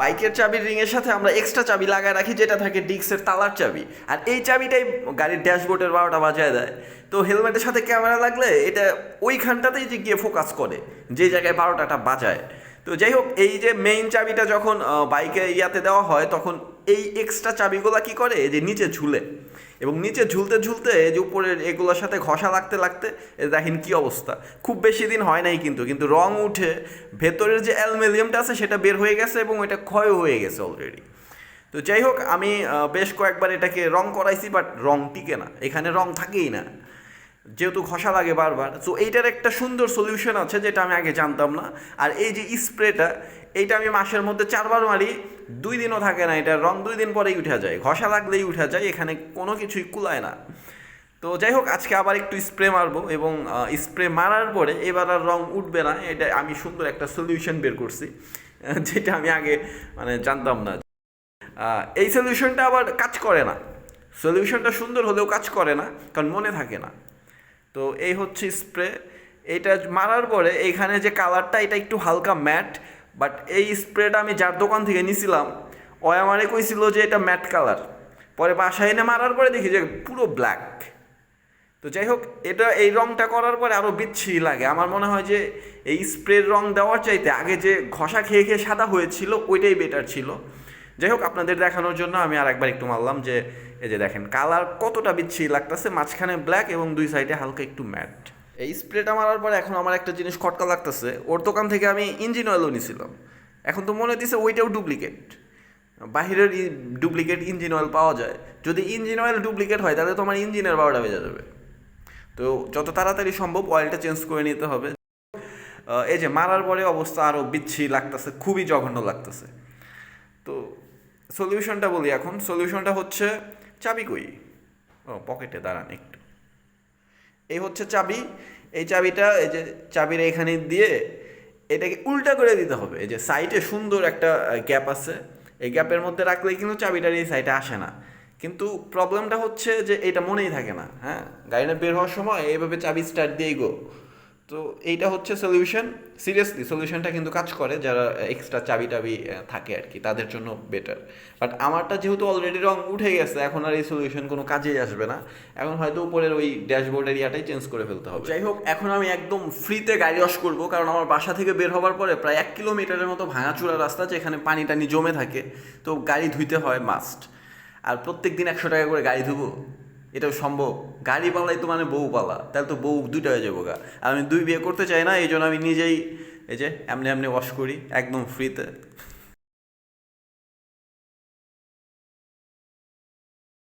বাইকের চাবির রিংয়ের সাথে আমরা এক্সট্রা চাবি লাগায় রাখি, যেটা থাকে ডিক্সের তালার চাবি। আর এই চাবিটাই গাড়ির ড্যাশবোর্ডের বারোটা বাজায় দেয়। তো হেলমেটের সাথে ক্যামেরা লাগলে এটা ওইখানটাতেই যে গিয়ে ফোকাস করে, যে জায়গায় বারোটাটা বাজায়। তো যাই হোক, এই যে মেইন চাবিটা যখন বাইকে ইয়াতে দেওয়া হয়, তখন এই এক্সট্রা চাবিগুলা কি করে? যে নিচে ঝুলে। এবং নিচে ঝুলতে ঝুলতে যে উপরের এগুলোর সাথে ঘষা লাগতে লাগতে দেখেন কি অবস্থা। খুব বেশি দিন হয় নাই কিন্তু কিন্তু রং উঠে ভেতরের যে অ্যালুমিনিয়ামটা আছে সেটা বের হয়ে গেছে এবং এটা ক্ষয় হয়ে গেছে অলরেডি তো যাই হোক, আমি বেশ কয়েকবার এটাকে রং করাইছি বাট রং টিকে না। এখানে রং থাকেই না। যেহেতু ঘষা লাগে বারবার সো এইটার একটা সুন্দর সলিউশন আছে যেটা আমি আগে জানতাম না। আর এই যে স্প্রেটা, এইটা আমি মাসের মধ্যে চারবার মারি, দুই দিনও থাকে না এটা রং দুই দিন পরেই উঠে যায়। ঘষা লাগলেই উঠে যায়, এখানে কোনো কিছুই কুলায় না। তো যাই হোক, আজকে আবার একটু স্প্রে মারবো এবং স্প্রে মারার পরে এবার আর রং উঠবে না, এটা আমি সুন্দর একটা সলিউশন বের করছি, যেটা আমি আগে মানে জানতাম না। এই সলিউশনটা আবার কাজ করে না। সলিউশনটা সুন্দর হলেও কাজ করে না, কারণ মনে থাকে না। তো এই হচ্ছে স্প্রে। এটা মারার পরে এইখানে যে কালারটা, এটা একটু হালকা ম্যাট বাট এই স্প্রেটা আমি যার দোকান থেকে নিছিলাম ও আমারে কইছিল যে এটা ম্যাট কালার। পরে বাসায় এনে মারার পরে দেখি যে পুরো ব্ল্যাক তো যাই হোক, এটা এই রংটা করার পরে আরও বিচ্ছিরি লাগে। আমার মনে হয় যে এই স্প্রের রং দেওয়ার চাইতে আগে যে ঘষা খেয়ে খেয়ে সাদা হয়েছিল, ওইটাই বেটার ছিল। যাই হোক, আপনাদের দেখানোর জন্য আমি আর একবার একটু মারলাম যে, এই যে দেখেন, কালার কতটা বিচ্ছি লাগতেছে, মাঝখানে ব্ল্যাক এবং দুই সাইডে হালকা একটু ম্যাট এই স্প্রেটা মারার পরে এখন আমার একটা জিনিস খটকা লাগতেছে, ওর দোকান থেকে আমি ইঞ্জিন অয়েলও নিয়েছিলাম এখন তো মনে দিছে ওইটাও ডুপ্লিকেট বাহিরের ডুপ্লিকেট ইঞ্জিন অয়েল পাওয়া যায়। যদি ইঞ্জিন অয়েল ডুপ্লিকেট হয়, তাহলে তোমার ইঞ্জিনের বারোটা বেজে যাবে। তো যত তাড়াতাড়ি সম্ভব অয়েলটা চেঞ্জ করে নিতে হবে। এই যে মারার পরে অবস্থা আরও বিচ্ছি লাগতেছে, খুবই জঘন্য লাগতেছে। তো সলিউশনটা বলি এখন। সলিউশনটা হচ্ছে চাবি কই? ও, পকেটে, দাঁড়ান একটু। এই হচ্ছে চাবি। এই চাবিটা, এই যে চাবির এখানে দিয়ে এটাকে উল্টা করে দিতে হবে। এই যে সাইডে সুন্দর একটা গ্যাপ আছে। এই গ্যাপের মধ্যে রাখলেই কিন্তু চাবিটার এই সাইডে আসে না। কিন্তু প্রবলেমটা হচ্ছে যে এটা মনেই থাকে না হ্যাঁ? গাড়িটা বের হওয়ার সময় এইভাবে চাবি স্টার্ট দিয়েই গো। তো এইটা হচ্ছে সলিউশন সিরিয়াসলি সলিউশনটা কিন্তু কাজ করে যারা এক্সট্রা চাবি টাবি থাকে আর কি, তাদের জন্য বেটার বাট আমারটা যেহেতু অলরেডি রং উঠে গেছে, এখন আর এই সলিউশন কোনো কাজেই আসবে না। এখন হয়তো উপরের ওই ড্যাশবোর্ডের ইয়াটাই চেঞ্জ করে ফেলতে হবে। যাই হোক এখন আমি একদম ফ্রিতে গাড়ি ওয়াশ করব, কারণ আমার বাসা থেকে বের হওয়ার পরে প্রায় এক কিলোমিটারের মতো ভাঙাচুরা রাস্তা যেখানে পানি টানি জমে থাকে। তো গাড়ি ধুইতে হয় মাস্ট আর প্রত্যেক দিন একশো টাকা করে গাড়ি ধুবো। এটাও সম্ভব। গাড়ি পালাই তো মানে বউ পালা, তাহলে তো বউ দুইটা হয়ে যাব গা। আমি দুই বিয়ে করতে চাই না, এই জন্য আমি নিজেই এই যে এমনি এমনি ওয়াশ করি, একদম ফ্রিতে